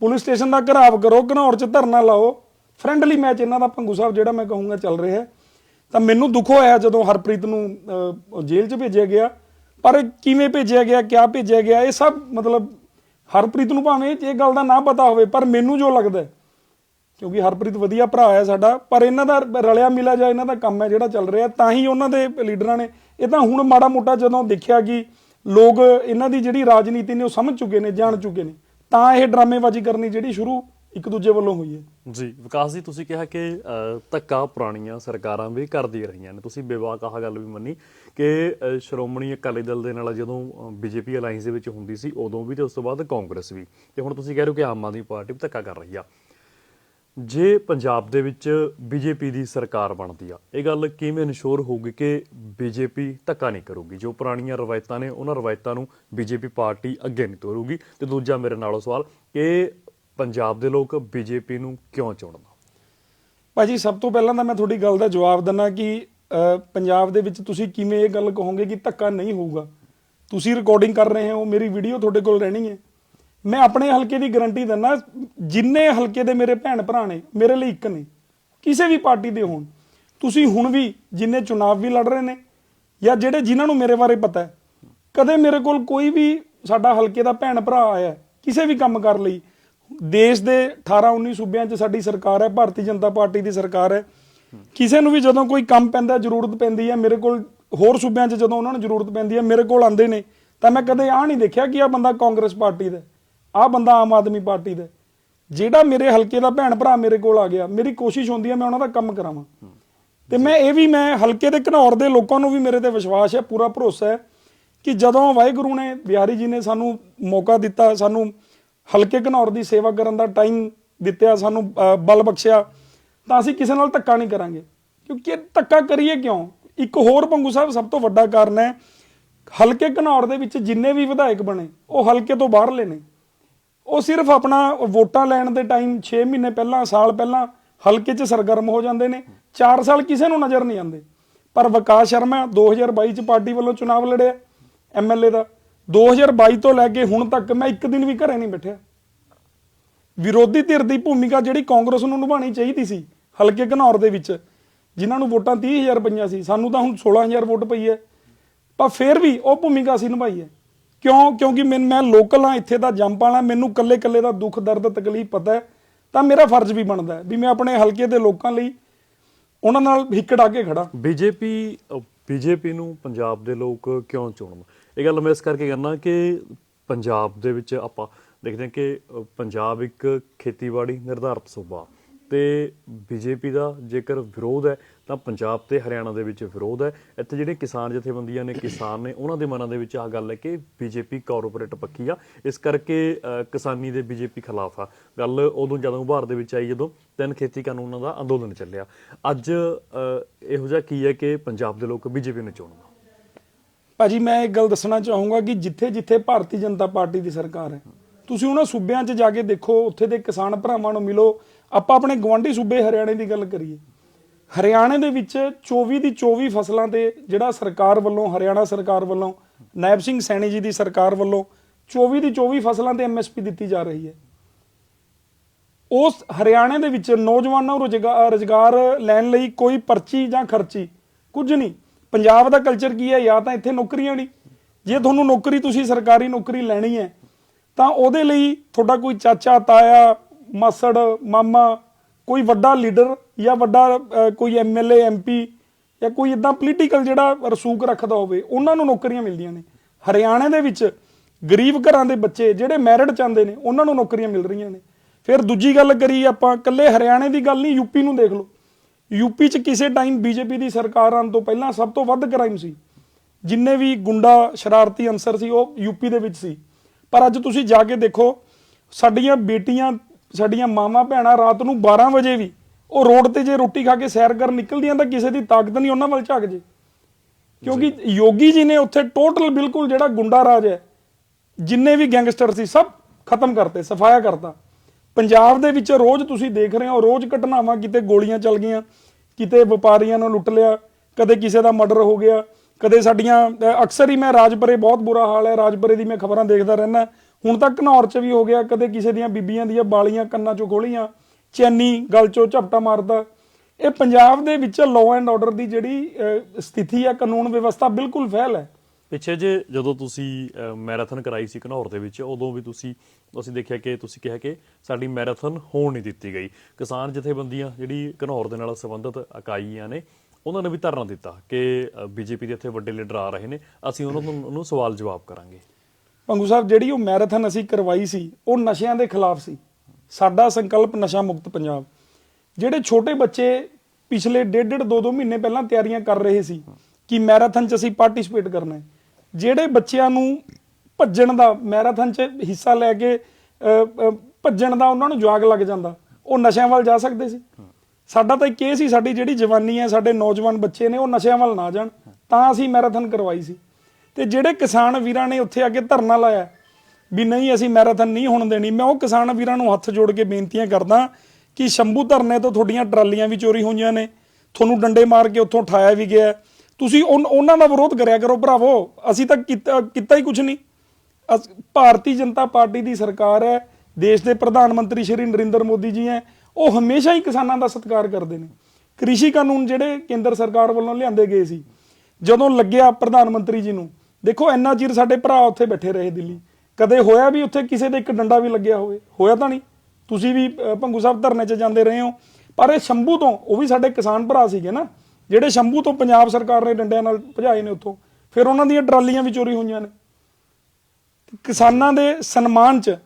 ਪੁਲਿਸ ਸਟੇਸ਼ਨ ਦਾ ਘਰਾਵ ਕਰੋ, ਘਨੌਰ 'ਚ ਧਰਨਾ ਲਾਓ। ਫ੍ਰੈਂਡਲੀ ਮੈਚ ਇਹਨਾਂ ਦਾ ਭੰਗੂ ਸਾਹਿਬ, ਜਿਹੜਾ ਮੈਂ ਕਹੂੰਗਾ ਚੱਲ ਰਿਹਾ ਤਾਂ ਮੈਨੂੰ ਦੁੱਖ ਹੋਇਆ ਜਦੋਂ ਹਰਪ੍ਰੀਤ ਨੂੰ ਜੇਲ੍ਹ 'ਚ ਭੇਜਿਆ ਗਿਆ। ਪਰ ਇਹ ਕਿਵੇਂ ਭੇਜਿਆ ਗਿਆ, ਕਿਆ ਭੇਜਿਆ ਗਿਆ, ਇਹ ਸਭ ਮਤਲਬ ਹਰਪ੍ਰੀਤ ਨੂੰ ਭਾਵੇਂ ਇਹ ਗੱਲ ਦਾ ਨਾ ਪਤਾ ਹੋਵੇ, ਪਰ ਮੈਨੂੰ ਜੋ ਲੱਗਦਾ ਕਿਉਂਕਿ ਹਰਪ੍ਰੀਤ ਵਧੀਆ ਭਰਾ ਹੈ ਸਾਡਾ, ਪਰ ਇਹਨਾਂ ਦਾ ਰਲਿਆ ਮਿਲਿਆ ਜਾ ਇਹਨਾਂ ਦਾ ਕੰਮ ਹੈ ਜਿਹੜਾ ਚੱਲ ਰਿਹਾ, ਤਾਂ ਹੀ ਉਹਨਾਂ ਦੇ ਲੀਡਰਾਂ ਨੇ, ਇਹ ਤਾਂ ਹੁਣ ਮਾੜਾ ਮੋਟਾ ਜਦੋਂ ਦੇਖਿਆ ਕਿ ਲੋਕ ਇਹਨਾਂ ਦੀ ਜਿਹੜੀ ਰਾਜਨੀਤੀ ਨੇ ਉਹ ਸਮਝ ਚੁੱਕੇ ਨੇ, ਜਾਣ ਚੁੱਕੇ ਨੇ। ਤਾਂ ਇਹ ਡਰਾਮੇਬਾਜ਼ੀ ਕਰਨੀ ਜਿਹੜੀ ਸ਼ੁਰੂ ਇੱਕ ਦੂਜੇ ਵੱਲੋਂ ਹੋਈ ਹੈ। ਜੀ, ਵਿਕਾਸ ਜੀ, ਤੁਸੀਂ ਕਿਹਾ ਕਿ ਧੱਕਾ ਪੁਰਾਣੀਆਂ ਸਰਕਾਰਾਂ ਵੀ ਕਰਦੀਆਂ ਰਹੀਆਂ ਨੇ। ਤੁਸੀਂ ਬੇਵਾਕ ਆਹ ਗੱਲ ਵੀ ਮੰਨੀ ਕਿ ਸ਼੍ਰੋਮਣੀ ਅਕਾਲੀ ਦਲ ਦੇ ਨਾਲ ਜਦੋਂ ਬੀਜੇਪੀ ਅਲਾਈਅੰਸ ਦੇ ਵਿੱਚ ਹੁੰਦੀ ਸੀ, ਉਦੋਂ ਵੀ ਤੇ ਉਸ ਤੋਂ ਬਾਅਦ ਕਾਂਗਰਸ ਵੀ। ਤੇ ਹੁਣ ਤੁਸੀਂ ਕਹਿ ਰਹੇ ਹੋ ਕਿ ਆਮ ਆਦਮੀ ਪਾਰਟੀ ਵੀ ਧੱਕਾ ਕਰ ਰਹੀ ਆ। ਜੇ ਪੰਜਾਬ ਦੇ ਵਿੱਚ ਬੀਜੇਪੀ ਦੀ ਸਰਕਾਰ ਬਣਦੀ ਆ, ਇਹ ਗੱਲ ਕਿਵੇਂ ਇਨਸ਼ੋਰ ਹੋਊਗੀ ਕਿ ਬੀਜੇਪੀ ਧੱਕਾ ਨਹੀਂ ਕਰੂਗੀ? ਜੋ ਪੁਰਾਣੀਆਂ ਰਵਾਇਤਾਂ ਨੇ, ਉਹਨਾਂ ਰਵਾਇਤਾਂ ਨੂੰ ਬੀਜੇਪੀ ਪਾਰਟੀ ਅੱਗੇ ਨਹੀਂ ਤੋਰੂਗੀ। ਤੇ ਦੂਜਾ ਮੇਰੇ ਨਾਲੋਂ ਸਵਾਲ, ਕਿ ਪੰਜਾਬ ਦੇ ਲੋਕ ਬੀਜੇਪੀ ਨੂੰ ਕਿਉਂ ਚੁਣਨ? ਭਾਜੀ, ਸਭ ਤੋਂ ਪਹਿਲਾਂ ਤਾਂ ਮੈਂ ਤੁਹਾਡੀ ਗੱਲ ਦਾ ਜਵਾਬ ਦਿੰਨਾ ਕਿ ਪੰਜਾਬ ਦੇ ਵਿੱਚ ਤੁਸੀਂ ਕਿਵੇਂ ਇਹ ਗੱਲ ਕਹੋਗੇ ਕਿ ਧੱਕਾ ਨਹੀਂ ਹੋਊਗਾ? ਤੁਸੀਂ ਰਿਕਾਰਡਿੰਗ ਕਰ ਰਹੇ ਹੋ, ਮੇਰੀ ਵੀਡੀਓ ਤੁਹਾਡੇ ਕੋਲ ਰਹਿਣੀ ਹੈ। ਮੈਂ ਆਪਣੇ ਹਲਕੇ ਦੀ ਗਾਰੰਟੀ ਦਿੰਦਾ, ਜਿੰਨੇ ਹਲਕੇ ਦੇ ਮੇਰੇ ਭੈਣ ਭਰਾ ਨੇ, ਮੇਰੇ ਲਈ ਇੱਕ ਨੇ, ਕਿਸੇ ਵੀ ਪਾਰਟੀ ਦੇ ਹੋਣ। ਤੁਸੀਂ ਹੁਣ ਵੀ ਜਿੰਨੇ ਚੁਣਾਵ ਵੀ ਲੜ ਰਹੇ ਨੇ, ਜਾਂ ਜਿਹੜੇ ਜਿਨ੍ਹਾਂ ਨੂੰ ਮੇਰੇ ਬਾਰੇ ਪਤਾ ਹੈ, ਕਦੇ ਮੇਰੇ ਕੋਲ ਕੋਈ ਵੀ ਸਾਡਾ ਹਲਕੇ ਦਾ ਭੈਣ ਭਰਾ ਆਇਆ, ਕਿਸੇ ਵੀ ਕੰਮ ਕਰ ਲਈ, ਦੇਸ਼ ਦੇ 18 19 ਸੂਬਿਆਂ 'ਚ ਸਾਡੀ ਸਰਕਾਰ ਹੈ, ਭਾਰਤੀ ਜਨਤਾ ਪਾਰਟੀ ਦੀ ਸਰਕਾਰ ਹੈ, ਕਿਸੇ ਨੂੰ ਵੀ ਜਦੋਂ ਕੋਈ ਕੰਮ ਪੈਂਦਾ, ਜ਼ਰੂਰਤ ਪੈਂਦੀ ਹੈ, ਮੇਰੇ ਕੋਲ ਹੋਰ ਸੂਬਿਆਂ 'ਚ ਜਦੋਂ ਉਹਨਾਂ ਨੂੰ ਜ਼ਰੂਰਤ ਪੈਂਦੀ ਹੈ, ਮੇਰੇ ਕੋਲ ਆਉਂਦੇ ਨੇ, ਤਾਂ ਮੈਂ ਕਦੇ ਆਹ ਨਹੀਂ ਦੇਖਿਆ ਕਿ ਆਹ ਬੰਦਾ ਕਾਂਗਰਸ ਪਾਰਟੀ ਦਾ ਆਹ ਬੰਦਾ ਆਮ ਆਦਮੀ ਪਾਰਟੀ ਦਾ। ਜਿਹੜਾ ਮੇਰੇ ਹਲਕੇ ਦਾ ਭੈਣ ਭਰਾ ਮੇਰੇ ਕੋਲ ਆ ਗਿਆ, ਮੇਰੀ ਕੋਸ਼ਿਸ਼ ਹੁੰਦੀ ਹੈ ਮੈਂ ਉਹਨਾਂ ਦਾ ਕੰਮ ਕਰਾਵਾਂ। ਤੇ ਮੈਂ ਇਹ ਵੀ ਮੈਂ ਹਲਕੇ ਦੇ ਘਨੌਰ ਦੇ ਲੋਕਾਂ ਨੂੰ ਵੀ ਮੇਰੇ ਤੇ ਵਿਸ਼ਵਾਸ ਹੈ, ਪੂਰਾ ਭਰੋਸਾ ਹੈ ਕਿ ਜਦੋਂ ਵਾਹਿਗੁਰੂ ਨੇ, ਬਿਹਾਰੀ ਜੀ ਨੇ ਸਾਨੂੰ ਮੌਕਾ ਦਿੱਤਾ, ਸਾਨੂੰ ਹਲਕੇ ਘਨੌਰ ਦੀ ਸੇਵਾ ਕਰਨ ਦਾ ਟਾਈਮ ਦਿੱਤਿਆ ਸਾਨੂੰ ਬਲ ਬਖਸ਼ਿਆ, ਤਾਂ ਅਸੀਂ ਕਿਸੇ ਨਾਲ ਧੱਕਾ ਨਹੀਂ ਕਰਾਂਗੇ। ਕਿਉਂਕਿ ਧੱਕਾ ਕਰੀਏ ਕਿਉਂ? ਇੱਕ ਹੋਰ ਪੰਗੂ ਸਾਹਿਬ ਸਭ ਤੋਂ ਵੱਡਾ ਕਾਰਨ ਹੈ, ਹਲਕੇ ਘਨੌਰ ਦੇ ਵਿੱਚ ਜਿੰਨੇ ਵੀ ਵਿਧਾਇਕ ਬਣੇ, ਉਹ ਹਲਕੇ ਤੋਂ ਬਾਹਰਲੇ ਨੇ। ਉਹ ਸਿਰਫ ਆਪਣਾ ਵੋਟਾਂ ਲੈਣ ਦੇ ਟਾਈਮ 6 ਮਹੀਨੇ ਪਹਿਲਾਂ, ਸਾਲ ਪਹਿਲਾਂ ਹਲਕੇ 'ਚ ਸਰਗਰਮ ਹੋ ਜਾਂਦੇ ਨੇ। 4 ਸਾਲ ਕਿਸੇ ਨੂੰ ਨਜ਼ਰ ਨਹੀਂ ਆਉਂਦੇ। ਪਰ ਵਿਕਾਸ ਸ਼ਰਮਾ 2022 'ਚ ਪਾਰਟੀ ਵੱਲੋਂ ਚੁਣਾਵ ਲੜਿਆ ਐਮਐਲਏ ਦਾ। 2022 ਤੋਂ ਲੈ ਕੇ ਹੁਣ ਤੱਕ ਮੈਂ ਇੱਕ ਦਿਨ ਵੀ ਘਰੇ ਨਹੀਂ ਬੈਠਿਆ। ਵਿਰੋਧੀ ਧਿਰ ਦੀ ਭੂਮਿਕਾ ਜਿਹੜੀ ਕਾਂਗਰਸ ਨੂੰ ਨਿਭਾਉਣੀ ਚਾਹੀਦੀ ਸੀ, ਹਲਕੇ ਘਨੌਰ ਦੇ ਵਿੱਚ, ਜਿਨ੍ਹਾਂ ਨੂੰ ਵੋਟਾਂ 30000 ਪਈਆਂ ਸੀ, ਸਾਨੂੰ ਤਾਂ ਹੁਣ 16000 ਵੋਟ ਪਈ ਹੈ। ਪਰ ਫਿਰ ਵੀ ਉਹ ਭੂਮਿਕਾ ਅਸੀਂ ਨਿਭਾਈ ਹੈ। ਕਿਉਂ? ਕਿਉਂਕਿ ਮੈਂ ਮੈਂ ਲੋਕਲ ਹਾਂ, ਇੱਥੇ ਦਾ ਜੰਮ ਵਾਲਾ, ਮੈਨੂੰ ਕੱਲੇ ਕੱਲੇ ਦਾ ਦੁੱਖ, ਦਰਦ, ਤਕਲੀਫ ਪਤਾ ਹੈ। ਤਾਂ ਮੇਰਾ ਫਰਜ਼ ਵੀ ਬਣਦਾ ਵੀ ਮੈਂ ਆਪਣੇ ਹਲਕੇ ਦੇ ਲੋਕਾਂ ਲਈ ਉਹਨਾਂ ਨਾਲ ਹਿੱਕੜ ਆ ਕੇ ਖੜਾ ਬੀਜੇਪੀ ਬੀਜੇਪੀ ਨੂੰ ਪੰਜਾਬ ਦੇ ਲੋਕ ਕਿਉਂ ਚੁਣਨ? ਇਹ ਗੱਲ ਮੈਂ ਇਸ ਕਰਕੇ ਕਰਨਾ ਕਿ ਪੰਜਾਬ ਦੇ ਵਿੱਚ ਆਪਾਂ ਦੇਖਦੇ ਹਾਂ ਕਿ ਪੰਜਾਬ ਇੱਕ ਖੇਤੀਬਾੜੀ ਨਿਰਧਾਰਤ ਸੂਬਾ। ਤੇ ਬੀਜੇਪੀ ਦਾ ਜੇਕਰ ਵਿਰੋਧ ਹੈ, ਤਾਂ ਪੰਜਾਬ ਤੇ ਹਰਿਆਣਾ ਦੇ ਵਿੱਚ ਵਿਰੋਧ ਹੈ। ਇੱਥੇ ਜਿਹੜੇ ਕਿਸਾਨ ਜਥੇਬੰਦੀਆਂ ਨੇ, ਕਿਸਾਨ ਨੇ, ਉਹਨਾਂ ਦੇ ਮਨਾਂ ਦੇ ਵਿੱਚ ਆਹ ਗੱਲ ਹੈ ਕਿ ਬੀਜੇਪੀ ਕਾਰਪੋਰੇਟ ਪੱਖੀ ਆ। ਇਸ ਕਰਕੇ ਕਿਸਾਨੀ ਦੇ ਬੀਜੇਪੀ ਖਿਲਾਫ ਆ। ਗੱਲ ਉਦੋਂ ਜਦੋਂ ਉਭਾਰ ਦੇ ਵਿੱਚ ਆਈ ਜਦੋਂ ਤਿੰਨ ਖੇਤੀ ਕਾਨੂੰਨਾਂ ਦਾ ਅੰਦੋਲਨ ਚੱਲਿਆ। ਅੱਜ ਇਹੋ ਜਿਹਾ ਕੀ ਹੈ ਕਿ ਪੰਜਾਬ ਦੇ ਲੋਕ ਬੀਜੇਪੀ ਨੂੰ ਚੁਣਨ। ਭਾਜੀ, ਮੈਂ ਇੱਕ ਗੱਲ ਦੱਸਣਾ ਚਾਹੂੰਗਾ ਕਿ ਜਿੱਥੇ ਜਿੱਥੇ ਭਾਰਤੀ ਜਨਤਾ ਪਾਰਟੀ ਦੀ ਸਰਕਾਰ ਹੈ, ਤੁਸੀਂ ਉਹਨਾਂ ਸੂਬਿਆਂ 'ਚ ਜਾ ਕੇ ਦੇਖੋ, ਉੱਥੇ ਦੇ ਕਿਸਾਨ ਭਰਾਵਾਂ ਨੂੰ ਮਿਲੋ ਆਪਾਂ ਆਪਣੇ ਗਵਾਂਢੀ ਸੂਬੇ ਹਰਿਆਣੇ ਦੀ ਗੱਲ ਕਰੀਏ। ਹਰਿਆਣੇ ਦੇ ਵਿੱਚ 24 ਦੀ 24 ਫਸਲਾਂ ਤੇ ਜਿਹੜਾ ਸਰਕਾਰ ਵੱਲੋਂ, ਹਰਿਆਣਾ ਸਰਕਾਰ ਵੱਲੋਂ, ਨਾਇਬ ਸਿੰਘ ਸੈਣੀ ਜੀ ਦੀ ਸਰਕਾਰ ਵੱਲੋਂ 24 ਦੀ 24 ਫਸਲਾਂ ਤੇ ਐਮਐਸਪੀ ਦਿੱਤੀ ਜਾ ਰਹੀ ਹੈ। ਉਸ ਹਰਿਆਣੇ ਦੇ ਵਿੱਚ ਨੌਜਵਾਨਾਂ ਨੂੰ ਰੁਜ਼ਗਾ- ਰੁਜ਼ਗਾਰ ਲੈਣ ਲਈ ਕੋਈ ਪਰਚੀ ਜਾਂ ਖਰਚੀ ਕੁਝ ਨਹੀਂ। ਪੰਜਾਬ ਦਾ ਕਲਚਰ ਕੀ ਹੈ? ਜਾਂ ਤਾਂ ਇੱਥੇ ਨੌਕਰੀਆਂ ਨਹੀਂ। ਜੇ ਤੁਹਾਨੂੰ ਨੌਕਰੀ, ਤੁਸੀਂ ਸਰਕਾਰੀ ਨੌਕਰੀ ਲੈਣੀ ਹੈ, ਤਾਂ ਉਹਦੇ ਲਈ ਤੁਹਾਡਾ ਕੋਈ ਚਾਚਾ, ਤਾਇਆ ਮਾਸੜ ਮਾਮਾ ਕੋਈ ਵੱਡਾ ਲੀਡਰ ਜਾਂ ਵੱਡਾ ਅਹ, ਕੋਈ ਐਮਐਲਏ ਐਮਪੀ ਜਾਂ ਕੋਈ ਇਦਾਂ ਪੋਲੀਟੀਕਲ ਜਿਹੜਾ ਰਸੂਖ ਰੱਖਦਾ ਹੋਵੇ ਉਹਨਾਂ ਨੂੰ ਨੌਕਰੀਆਂ ਮਿਲਦੀਆਂ ਨੇ। ਹਰਿਆਣੇ ਦੇ ਵਿੱਚ ਗਰੀਬ ਘਰਾਂ ਦੇ ਬੱਚੇ ਜਿਹੜੇ ਮੈਰਿਟ ਚਾਹੁੰਦੇ ਨੇ ਉਹਨਾਂ ਨੂੰ ਨੌਕਰੀਆਂ ਮਿਲ ਰਹੀਆਂ ਨੇ। ਫਿਰ ਦੂਜੀ ਗੱਲ ਕਰੀ ਆਪਾਂ ਕੱਲੇ ਹਰਿਆਣੇ ਦੀ ਗੱਲ ਨਹੀਂ ਯੂਪੀ ਨੂੰ ਦੇਖ ਲਓ। ਯੂਪੀ 'ਚ ਕਿਸੇ ਟਾਈਮ ਬੀਜੇਪੀ ਦੀ ਸਰਕਾਰ ਆਉਣ ਤੋਂ ਪਹਿਲਾਂ ਸਭ ਤੋਂ ਵੱਧ ਕ੍ਰਾਈਮ ਸੀ। ਜਿੰਨੇ ਵੀ ਗੁੰਡਾ ਸ਼ਰਾਰਤੀ ਅੰਸਰ ਸੀ ਉਹ ਯੂਪੀ ਦੇ ਵਿੱਚ ਸੀ। ਪਰ ਅੱਜ ਤੁਸੀਂ ਜਾ ਕੇ ਦੇਖੋ ਸਾਡੀਆਂ ਬੇਟੀਆਂ ਸਾਡੀਆਂ ਮਾਵਾਂ ਭੈਣਾਂ ਰਾਤ ਨੂੰ 12 ਵਜੇ ਵੀ ਉਹ ਰੋਡ ਤੇ ਜੇ ਰੋਟੀ ਖਾ ਕੇ ਸੈਰ ਕਰਨ ਨਿਕਲਦੀਆਂ ਤਾਂ ਕਿਸੇ ਦੀ ਤਾਕਤ ਨਹੀਂ ਉਹਨਾਂ ਵੱਲ ਝਾਕ ਜੇ। ਕਿਉਂਕਿ ਯੋਗੀ ਜੀ ਨੇ ਉੱਥੇ ਟੋਟਲ ਬਿਲਕੁਲ ਜਿਹੜਾ ਗੁੰਡਾ ਰਾਜ ਹੈ ਜਿੰਨੇ ਵੀ ਗੈਂਗਸਟਰ ਸੀ ਸਭ ਖਤਮ ਕਰਤੇ ਸਫਾਇਆ ਕਰਤਾ। ਪੰਜਾਬ ਦੇ ਵਿੱਚ ਰੋਜ਼ ਤੁਸੀਂ ਦੇਖ ਰਹੇ ਹੋ ਰੋਜ਼ ਘਟਨਾਵਾਂ ਕਿਤੇ ਗੋਲੀਆਂ ਚੱਲ ਗਈਆਂ ਕਿਤੇ ਵਪਾਰੀਆਂ ਨੂੰ ਲੁੱਟ ਲਿਆ ਕਦੇ ਕਿਸੇ ਦਾ ਮਰਡਰ ਹੋ ਗਿਆ ਕਦੇ ਸਾਡੀਆਂ ਅਕਸਰ ਹੀ ਮੈਂ ਰਾਜਪੁਰੇ ਬਹੁਤ ਬੁਰਾ ਹਾਲ ਹੈ ਰਾਜਪੁਰੇ ਦੀ ਮੈਂ ਖਬਰਾਂ ਦੇਖਦਾ ਰਹਿਣਾ ਹੁਣ ਤਾਂ ਘਨੌਰ 'ਚ ਵੀ ਹੋ ਗਿਆ, ਕਦੇ ਕਿਸੇ ਦੀਆਂ ਬੀਬੀਆਂ ਦੀਆਂ ਬਾਲੀਆਂ ਕੰਨਾਂ 'ਚੋਂ ਖੋਲੀਆਂ, ਚੈਨੀ ਗਲ 'ਚੋਂ ਝਪਟਾ ਮਾਰਦਾ। ਇਹ ਪੰਜਾਬ ਦੇ ਵਿੱਚ ਲਾਅ ਐਂਡ ਆਰਡਰ ਦੀ ਜਿਹੜੀ ਸਥਿਤੀ ਹੈ, ਕਾਨੂੰਨ ਵਿਵਸਥਾ ਬਿਲਕੁਲ ਫੈਲ ਹੈ। ਪਿੱਛੇ ਜੇ ਜਦੋਂ ਤੁਸੀਂ ਮੈਰਾਥਨ ਕਰਾਈ ਸੀ ਘਨੌਰ ਦੇ ਵਿੱਚ, ਉਦੋਂ ਵੀ ਤੁਸੀਂ, ਅਸੀਂ ਦੇਖਿਆ ਕਿ ਤੁਸੀਂ ਕਿਹਾ ਕਿ ਸਾਡੀ ਮੈਰਾਥਨ ਹੋਣ ਨਹੀਂ ਦਿੱਤੀ ਗਈ। ਕਿਸਾਨ ਜਥੇਬੰਦੀਆਂ ਜਿਹੜੀ ਘਨੌਰ ਦੇ ਨਾਲ ਸੰਬੰਧਿਤ ਇਕਾਈਆਂ ਨੇ, ਉਹਨਾਂ ਨੇ ਵੀ ਧਰਨਾ ਦਿੱਤਾ ਕਿ ਬੀਜੇਪੀ ਦੇ ਇੱਥੇ ਵੱਡੇ ਲੀਡਰ ਆ ਰਹੇ ਨੇ, ਅਸੀਂ ਉਹਨਾਂ ਨੂੰ ਸਵਾਲ ਜਵਾਬ ਕਰਾਂਗੇ। ਪੰਗੂ ਸਾਹਿਬ, ਜਿਹੜੀ ਉਹ ਮੈਰਾਥਨ ਅਸੀਂ ਕਰਵਾਈ ਸੀ, ਉਹ ਨਸ਼ਿਆਂ ਦੇ ਖਿਲਾਫ ਸੀ। ਸਾਡਾ ਸੰਕਲਪ ਨਸ਼ਾ ਮੁਕਤ ਪੰਜਾਬ। ਜਿਹੜੇ ਛੋਟੇ ਬੱਚੇ ਪਿਛਲੇ ਡੇਢ ਡੇਢ ਦੋ ਦੋ ਮਹੀਨੇ ਪਹਿਲਾਂ ਤਿਆਰੀਆਂ ਕਰ ਰਹੇ ਸੀ ਕਿ ਮੈਰਾਥਨ 'ਚ ਅਸੀਂ ਪਾਰਟਿਸਿਪੇਟ ਕਰਨਾ ਹੈ। ਜਿਹੜੇ ਬੱਚਿਆਂ ਨੂੰ ਭੱਜਣ ਦਾ, ਮੈਰਾਥਨ 'ਚ ਹਿੱਸਾ ਲੈ ਕੇ ਭੱਜਣ ਦਾ ਉਹਨਾਂ ਨੂੰ ਜਵਾਗ ਲੱਗ ਜਾਂਦਾ, ਉਹ ਨਸ਼ਿਆਂ ਵੱਲ ਜਾ ਸਕਦੇ ਸੀ। ਸਾਡਾ ਤਾਂ ਇੱਕ ਇਹ ਸੀ, ਸਾਡੀ ਜਿਹੜੀ ਜਵਾਨੀ ਹੈ, ਸਾਡੇ ਨੌਜਵਾਨ ਬੱਚੇ ਨੇ, ਉਹ ਨਸ਼ਿਆਂ ਵੱਲ ਨਾ ਜਾਣ। ਤਾਂ ਅਸੀਂ ਮੈਰਾਥਨ ਕਰਵਾਈ ਸੀ। ਤੇ ਜਿਹੜੇ ਕਿਸਾਨ ਵੀਰਾਂ ਨੇ ਉੱਥੇ ਆ ਕੇ ਧਰਨਾ ਲਾਇਆ ਵੀ ਨਹੀਂ, ਅਸੀਂ ਮੈਰਾਥਨ ਨਹੀਂ ਹੋਣ ਦੇਣੀ। ਮੈਂ ਉਹ ਕਿਸਾਨ ਵੀਰਾਂ ਨੂੰ ਹੱਥ ਜੋੜ ਕੇ ਬੇਨਤੀਆਂ ਕਰਦਾ ਕਿ ਸ਼ੰਭੂ ਧਰਨੇ ਤੋਂ ਤੁਹਾਡੀਆਂ ਟਰਾਲੀਆਂ ਵੀ ਚੋਰੀ ਹੋਈਆਂ ਨੇ। ਤੁਹਾਨੂੰ ਡੰਡੇ ਮਾਰ ਕੇ ਉੱਥੋਂ ਉਠਾਇਆ ਵੀ ਗਿਆ। ਤੁਸੀਂ ਉਨ- ਉਹਨਾਂ ਦਾ ਵਿਰੋਧ ਕਰਿਆ ਕਰੋ ਭਰਾਵੋ। ਅਸੀਂ ਤਾਂ ਕੀਤਾ ਹੀ ਕੁਝ ਨਹੀਂ। ਅਸ- ਭਾਰਤੀ ਜਨਤਾ ਪਾਰਟੀ ਦੀ ਸਰਕਾਰ ਹੈ, ਦੇਸ਼ ਦੇ ਪ੍ਰਧਾਨ ਮੰਤਰੀ ਸ਼੍ਰੀ ਨਰਿੰਦਰ ਮੋਦੀ ਜੀ ਹੈ, ਉਹ ਹਮੇਸ਼ਾ ਹੀ ਕਿਸਾਨਾਂ ਦਾ ਸਤਿਕਾਰ ਕਰਦੇ ਨੇ। ਕ੍ਰਿਸ਼ੀ ਕਾਨੂੰਨ ਜਿਹੜੇ ਕੇਂਦਰ ਸਰਕਾਰ ਵੱਲੋਂ ਲਿਆਂਦੇ ਗਏ ਸੀ, ਜਦੋਂ ਲੱਗਿਆ ਪ੍ਰਧਾਨ ਮੰਤਰੀ ਜੀ ਨੂੰ ਦੇਖੋ ਇੰਨਾ ਚਿਰ ਸਾਡੇ ਭਰਾ ਉੱਥੇ ਬੈਠੇ ਰਹੇ ਦਿੱਲੀ। ਕਦੇ ਹੋਇਆ ਵੀ ਉੱਥੇ ਕਿਸੇ ਦੇ ਇੱਕ ਡੰਡਾ ਵੀ ਲੱਗਿਆ ਹੋਵੇ? ਹੋਇਆ ਤਾਂ ਨਹੀਂ। ਤੁਸੀਂ ਵੀ ਅ, ਭੰਗੂ ਸਾਹਿਬ ਧਰਨੇ 'ਚ ਜਾਂਦੇ ਰਹੇ ਹੋ। ਪਰ ਇਹ ਸ਼ੰਭੂ ਤੋਂ ਉਹ ਵੀ ਸਾਡੇ ਕਿਸਾਨ ਭਰਾ ਸੀਗੇ ਨਾ ਜਿਹੜੇ ਸ਼ੰਭੂ ਤੋਂ ਪੰਜਾਬ ਸਰਕਾਰ ਨੇ ਡੰਡਿਆਂ ਨਾਲ ਭਜਾਏ ਨੇ ਉੱਥੋਂ। ਫਿਰ ਉਹਨਾਂ ਦੀਆਂ ਟਰਾਲੀਆਂ ਵੀ ਚੋਰੀ ਹੋਈਆਂ ਨੇ। ਕਿਸਾਨਾਂ ਦੇ ਸਨਮਾਨ 'ਚ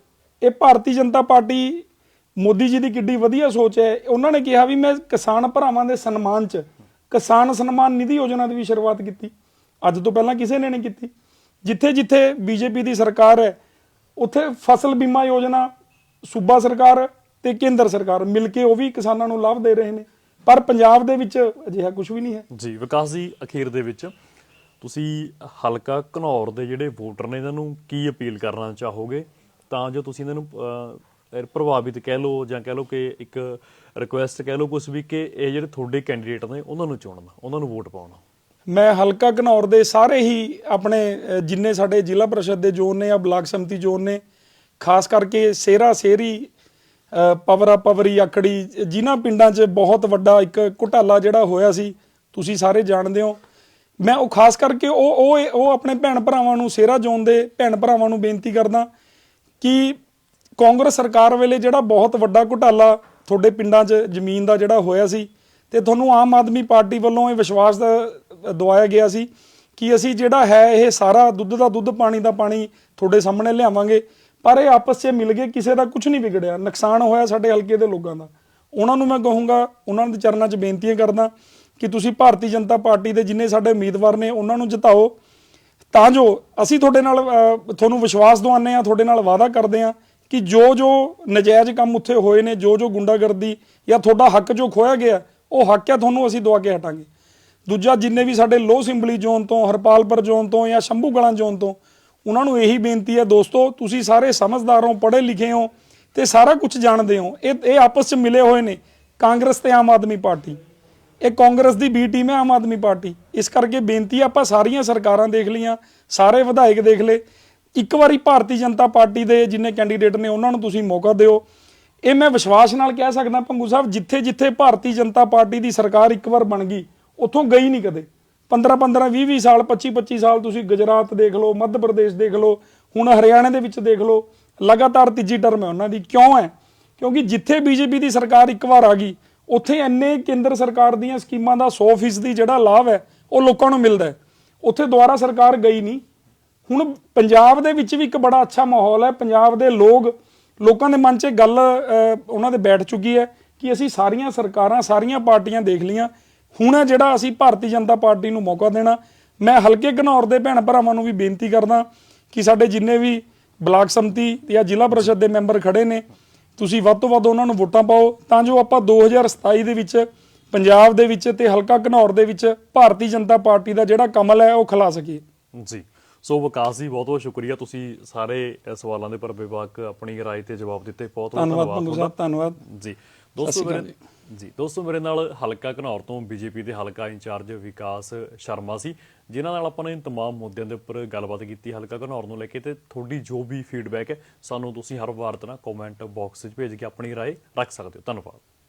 ਇਹ ਭਾਰਤੀ ਜਨਤਾ ਪਾਰਟੀ ਮੋਦੀ ਜੀ ਦੀ ਕਿੱਡੀ ਵਧੀਆ ਸੋਚ ਹੈ। ਉਹਨਾਂ ਨੇ ਕਿਹਾ ਵੀ ਮੈਂ ਕਿਸਾਨ ਭਰਾਵਾਂ ਦੇ ਸਨਮਾਨ 'ਚ ਕਿਸਾਨ ਸਨਮਾਨ ਨਿਧੀ ਯੋਜਨਾ ਦੀ ਵੀ ਸ਼ੁਰੂਆਤ ਕੀਤੀ। ਅੱਜ ਤੋਂ ਪਹਿਲਾਂ ਕਿਸੇ ਨੇ ਨਹੀਂ ਕੀਤੀ। ਜਿੱਥੇ ਜਿੱਥੇ ਬੀਜੇਪੀ ਦੀ ਸਰਕਾਰ ਹੈ, ਉੱਥੇ ਫਸਲ ਬੀਮਾ ਯੋਜਨਾ, ਸੂਬਾ ਸਰਕਾਰ ਤੇ ਕੇਂਦਰ ਸਰਕਾਰ ਮਿਲ ਕੇ ਉਹ ਵੀ ਕਿਸਾਨਾਂ ਨੂੰ ਲਾਭ ਦੇ ਰਹੇ ਨੇ। ਪਰ ਪੰਜਾਬ ਦੇ ਵਿੱਚ ਅਜਿਹਾ ਕੁਝ ਵੀ ਨਹੀਂ ਹੈ। ਜੀ, ਵਿਕਾਸ ਜੀ ਅਖੀਰ ਦੇ ਵਿੱਚ ਤੁਸੀਂ ਹਲਕਾ ਘਨੌਰ ਦੇ ਜਿਹੜੇ ਵੋਟਰ ਨੇ, ਇਹਨਾਂ ਨੂੰ ਕੀ ਅਪੀਲ ਕਰਨਾ ਚਾਹੋਗੇ? ਤਾਂ ਜੋ ਤੁਸੀਂ ਇਹਨਾਂ ਨੂੰ ਪ੍ਰਭਾਵਿਤ ਕਹਿ ਲਓ ਜਾਂ ਕਹਿ ਲਓ ਕਿ ਇੱਕ ਰਿਕੁਐਸਟ ਕਹਿ ਲਓ ਕੁਝ ਵੀ ਕਿ ਇਹ ਜਿਹੜੇ ਤੁਹਾਡੇ ਕੈਂਡੀਡੇਟ ਨੇ, ਉਹਨਾਂ ਨੂੰ ਚੁਣਨਾ, ਉਹਨਾਂ ਨੂੰ ਵੋਟ ਪਾਉਣਾ। ਮੈਂ ਹਲਕਾ ਘਨੌਰ ਦੇ ਸਾਰੇ ਹੀ ਆਪਣੇ ਜਿੰਨੇ ਸਾਡੇ ਜ਼ਿਲ੍ਹਾ ਪ੍ਰੀਸ਼ਦ ਦੇ ਜ਼ੋਨ ਨੇ ਜਾਂ ਬਲਾਕ ਸਮਿਤੀ ਜ਼ੋਨ ਨੇ, ਖਾਸ ਕਰਕੇ ਸੇਰਾ ਸੇਰੀ ਪਵਰਾ ਪਵਰੀ ਆਕੜੀ ਜਿਨ੍ਹਾਂ ਪਿੰਡਾਂ 'ਚ ਬਹੁਤ ਵੱਡਾ ਇੱਕ ਘੁਟਾਲਾ ਜਿਹੜਾ ਹੋਇਆ ਸੀ, ਤੁਸੀਂ ਸਾਰੇ ਜਾਣਦੇ ਹੋ। ਮੈਂ ਉਹ ਖਾਸ ਕਰਕੇ ਉਹ ਉਹ ਉਹ ਆਪਣੇ ਭੈਣ ਭਰਾਵਾਂ ਨੂੰ ਸੇਰਾ ਜ਼ੋਨ ਦੇ ਭੈਣ ਭਰਾਵਾਂ ਨੂੰ ਬੇਨਤੀ ਕਰਦਾ ਕਿ ਕਾਂਗਰਸ ਸਰਕਾਰ ਵੇਲੇ ਜਿਹੜਾ ਬਹੁਤ ਵੱਡਾ ਘੁਟਾਲਾ ਤੁਹਾਡੇ ਪਿੰਡਾਂ 'ਚ ਜ਼ਮੀਨ ਦਾ ਜਿਹੜਾ ਹੋਇਆ ਸੀ, ਤੇ ਤੁਹਾਨੂੰ ਆਮ ਆਦਮੀ ਪਾਰਟੀ ਵੱਲੋਂ ਇਹ ਵਿਸ਼ਵਾਸ ਦਾ ਦਵਾਇਆ ਗਿਆ ਸੀ ਕਿ ਅਸੀਂ ਜਿਹੜਾ ਹੈ ਇਹ ਸਾਰਾ ਦੁੱਧ ਦਾ ਦੁੱਧ, ਪਾਣੀ ਦਾ ਪਾਣੀ ਤੁਹਾਡੇ ਸਾਹਮਣੇ ਲਿਆਵਾਂਗੇ, ਪਰ ਇਹ ਆਪਸ 'ਚ ਮਿਲ ਗਏ, ਕਿਸੇ ਦਾ ਕੁਝ ਨਹੀਂ ਵਿਗੜਿਆ। ਨੁਕਸਾਨ ਹੋਇਆ ਸਾਡੇ ਹਲਕੇ ਦੇ ਲੋਕਾਂ ਦਾ। ਉਹਨਾਂ ਨੂੰ ਮੈਂ ਕਹੂੰਗਾ, ਉਹਨਾਂ ਦੇ ਚਰਨਾਂ 'ਚ ਬੇਨਤੀਆਂ ਕਰਦਾ ਕਿ ਤੁਸੀਂ ਭਾਰਤੀ ਜਨਤਾ ਪਾਰਟੀ ਦੇ ਜਿੰਨੇ ਸਾਡੇ ਉਮੀਦਵਾਰ ਨੇ, ਉਹਨਾਂ ਨੂੰ ਜਿਤਾਓ। ਤਾਂ ਜੋ ਅਸੀਂ ਤੁਹਾਡੇ ਨਾਲ ਤੁਹਾਨੂੰ ਵਿਸ਼ਵਾਸ ਦਿਵਾਉਂਦੇ ਆ ਤੁਹਾਡੇ ਨਾਲ ਵਾਅਦਾ ਕਰਦੇ ਆ ਕਿ ਜੋ ਜੋ ਨਜਾਇਜ਼ ਕੰਮ ਉੱਥੇ ਹੋਏ ਨੇ, ਜੋ ਜੋ ਗੁੰਡਾਗਰਦੀ ਜਾਂ ਤੁਹਾਡਾ ਹੱਕ ਜੋ ਖੋਇਆ ਗਿਆ, ਉਹ ਹੱਕ ਹੈ ਤੁਹਾਨੂੰ, ਅਸੀਂ ਦਵਾ ਕੇ ਹਟਾਂਗੇ। ਦੂਜਾ ਜਿੰਨੇ ਵੀ ਸਾਡੇ ਲੋਹ ਸਿੰਬਲੀ ਜ਼ੋਨ ਤੋਂ, ਹਰਪਾਲਪੁਰ ਜ਼ੋਨ ਤੋਂ ਜਾਂ ਸ਼ੰਭੂਗਲਾਂ ਜ਼ੋਨ ਤੋਂ, ਉਹਨਾਂ ਨੂੰ ਇਹੀ ਬੇਨਤੀ ਹੈ ਦੋਸਤੋ, ਤੁਸੀਂ ਸਾਰੇ ਸਮਝਦਾਰ ਹੋ ਪੜ੍ਹੇ ਲਿਖੇ ਹੋ ਤੇ ਸਾਰਾ ਕੁਝ ਜਾਣਦੇ ਹੋ। ਇਹ ਇਹ ਆਪਸ 'ਚ ਮਿਲੇ ਹੋਏ ਨੇ, ਕਾਂਗਰਸ ਤੇ ਆਮ ਆਦਮੀ ਪਾਰਟੀ। ਇਹ ਕਾਂਗਰਸ ਦੀ ਬੀ ਟੀਮ ਹੈ, ਆਮ ਆਦਮੀ ਪਾਰਟੀ। ਇਸ ਕਰਕੇ ਬੇਨਤੀ ਆਪਾਂ ਸਾਰੀਆਂ ਸਰਕਾਰਾਂ ਦੇਖ ਲਈਆਂ, ਸਾਰੇ ਵਿਧਾਇਕ ਦੇਖ ਲਏ। ਇੱਕ ਵਾਰੀ ਭਾਰਤੀ ਜਨਤਾ ਪਾਰਟੀ ਦੇ ਜਿੰਨੇ ਕੈਂਡੀਡੇਟ ਨੇ, ਉਹਨਾਂ ਨੂੰ ਤੁਸੀਂ ਮੌਕਾ ਦਿਓ। ਇਹ ਮੈਂ ਵਿਸ਼ਵਾਸ ਨਾਲ ਕਹਿ ਸਕਦਾ, ਪੰਗੂ ਸਾਹਿਬ ਜਿੱਥੇ ਜਿੱਥੇ ਭਾਰਤੀ ਜਨਤਾ ਪਾਰਟੀ ਦੀ ਸਰਕਾਰ ਇੱਕ ਵਾਰ ਬਣ ਗਈ ਉੱਥੋਂ ਗਈ ਨਹੀਂ ਕਦੇ। 15 15 20 20 ਸਾਲ 25 25 ਸਾਲ ਤੁਸੀਂ ਗੁਜਰਾਤ ਦੇਖ ਲਓ, ਮੱਧ ਪ੍ਰਦੇਸ਼ ਦੇਖ ਲਓ, ਹੁਣ ਹਰਿਆਣਾ ਦੇ ਵਿੱਚ ਦੇਖ ਲਓ, ਲਗਾਤਾਰ ਤੀਜੀ ਟਰਮ ਹੈ ਉਹਨਾਂ ਦੀ। ਕਿਉਂ ਹੈ? ਕਿਉਂਕਿ ਜਿੱਥੇ ਬੀਜੇਪੀ ਦੀ ਸਰਕਾਰ ਇੱਕ ਵਾਰ ਆ ਗਈ, ਉੱਥੇ ਇੰਨੇ ਕੇਂਦਰ ਸਰਕਾਰ ਦੀਆਂ ਸਕੀਮਾਂ ਦਾ 100% ਜਿਹੜਾ ਲਾਭ ਹੈ, ਉਹ ਲੋਕਾਂ ਨੂੰ ਮਿਲਦਾ ਹੈ। ਉੱਥੇ ਦੁਬਾਰਾ ਸਰਕਾਰ ਗਈ ਨਹੀਂ। ਹੁਣ ਪੰਜਾਬ ਦੇ ਵਿੱਚ ਵੀ ਇੱਕ ਬੜਾ ਅੱਛਾ ਮਾਹੌਲ ਹੈ। ਪੰਜਾਬ ਦੇ ਲੋਕ, ਲੋਕਾਂ ਦੇ ਮਨ 'ਚ ਗੱਲ ਉਹਨਾਂ ਦੇ ਬੈਠ ਚੁੱਕੀ ਹੈ ਕਿ ਅਸੀਂ ਸਾਰੀਆਂ ਸਰਕਾਰਾਂ, ਸਾਰੀਆਂ ਪਾਰਟੀਆਂ ਦੇਖ ਲਈਆਂ। ਹੁਣ ਜਿਹੜਾ ਅਸੀਂ ਭਾਰਤੀ ਜਨਤਾ ਪਾਰਟੀ ਨੂੰ ਮੌਕਾ ਦੇਣਾ ਮੈਂ ਹਲਕੇ ਘਨੌਰ ਦੇ ਭੈਣ ਭਰਾਵਾਂ ਨੂੰ ਵੀ ਬੇਨਤੀ ਕਰਦਾ ਕਿ ਸਾਡੇ ਜਿੰਨੇ ਵੀ ਬਲਾਕ ਸੰਮਤੀ ਜਾਂ ਜ਼ਿਲ੍ਹਾ ਪ੍ਰੀਸ਼ਦ ਦੇ ਮੈਂਬਰ ਖੜੇ ਨੇ ਤੁਸੀਂ ਵੱਧ ਤੋਂ ਵੱਧ ਉਹਨਾਂ ਨੂੰ ਵੋਟਾਂ ਪਾਓ ਤਾਂ ਜੋ ਆਪਾਂ 2027 ਦੇ ਵਿੱਚ ਪੰਜਾਬ ਦੇ ਵਿੱਚ ਤੇ ਹਲਕਾ ਘਨੌਰ ਦੇ ਵਿੱਚ ਭਾਰਤੀ ਜਨਤਾ ਪਾਰਟੀ ਦਾ ਜਿਹੜਾ ਕਮਲ ਹੈ ਉਹ ਖਿਲਾ ਸਕੀਏ। ਜੀ ਸੋ ਵਿਕਾਸ ਜੀ ਬਹੁਤ ਬਹੁਤ ਸ਼ੁਕਰੀਆ। ਤੁਸੀਂ ਸਾਰੇ ਸਵਾਲਾਂ ਦੇ ਪਰ ਵਿਭਾਗ ਆਪਣੀ ਰਾਏ ਤੇ ਜਵਾਬ ਦਿੱਤੇ। ਬਹੁਤ ਬਹੁਤ ਧੰਨਵਾਦ ਧੰਨਵਾਦ ਜੀ ਦੋਸਤੋ ਮੇਰੇ ਜੀ, ਦੋਸਤੋ, ਮੇਰੇ ਨਾਲ ਹਲਕਾ ਘਨੌਰ ਤੋਂ ਬੀਜੇਪੀ ਦੇ ਹਲਕਾ ਇੰਚਾਰਜ ਵਿਕਾਸ ਸ਼ਰਮਾ ਸੀ, ਜਿਨ੍ਹਾਂ ਨਾਲ ਆਪਾਂ ਨੇ ਤਮਾਮ ਮੁੱਦਿਆਂ ਦੇ ਉੱਪਰ ਗੱਲਬਾਤ ਕੀਤੀ ਹਲਕਾ ਘਨੌਰ ਨੂੰ ਲੈ ਕੇ ਤੇ ਤੁਹਾਡੀ ਜੋ ਵੀ ਫੀਡਬੈਕ ਹੈ, ਸਾਨੂੰ ਤੁਸੀਂ ਹਰ ਵਾਰ ਤਰ੍ਹਾਂ ਕਮੈਂਟ ਬਾਕਸ ਵਿੱਚ ਭੇਜ ਕੇ ਆਪਣੀ ਰਾਏ ਰੱਖ ਸਕਦੇ ਹੋ। ਧੰਨਵਾਦ।